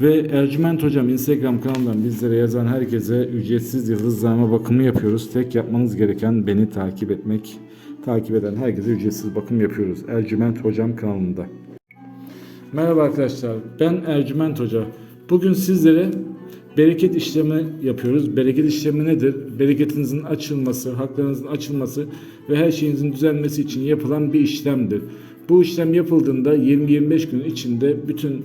Ve Ercüment Hocam Instagram kanalından bizlere yazan herkese ücretsiz yıldızlama bakımı yapıyoruz. Tek yapmanız gereken beni takip etmek. Takip eden herkese ücretsiz bakım yapıyoruz. Ercüment Hocam kanalında. Merhaba arkadaşlar. Ben Ercüment Hoca. Bugün sizlere bereket işlemi yapıyoruz. Bereket işlemi nedir? Bereketinizin açılması, haklarınızın açılması ve her şeyinizin düzelmesi için yapılan bir işlemdir. Bu işlem yapıldığında 20-25 gün içinde bütün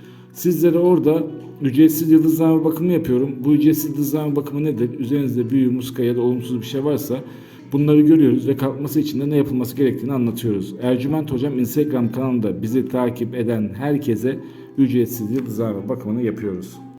sizlere orada ücretsiz yıldızlama bakımı yapıyorum. Bu ücretsiz yıldızlama bakımı nedir? Üzerinizde büyü, muska ya da olumsuz bir şey varsa bunları görüyoruz ve kalkması için de ne yapılması gerektiğini anlatıyoruz. Ercüment Hocam Instagram kanalında bizi takip eden herkese ücretsiz yıldızlama bakımını yapıyoruz.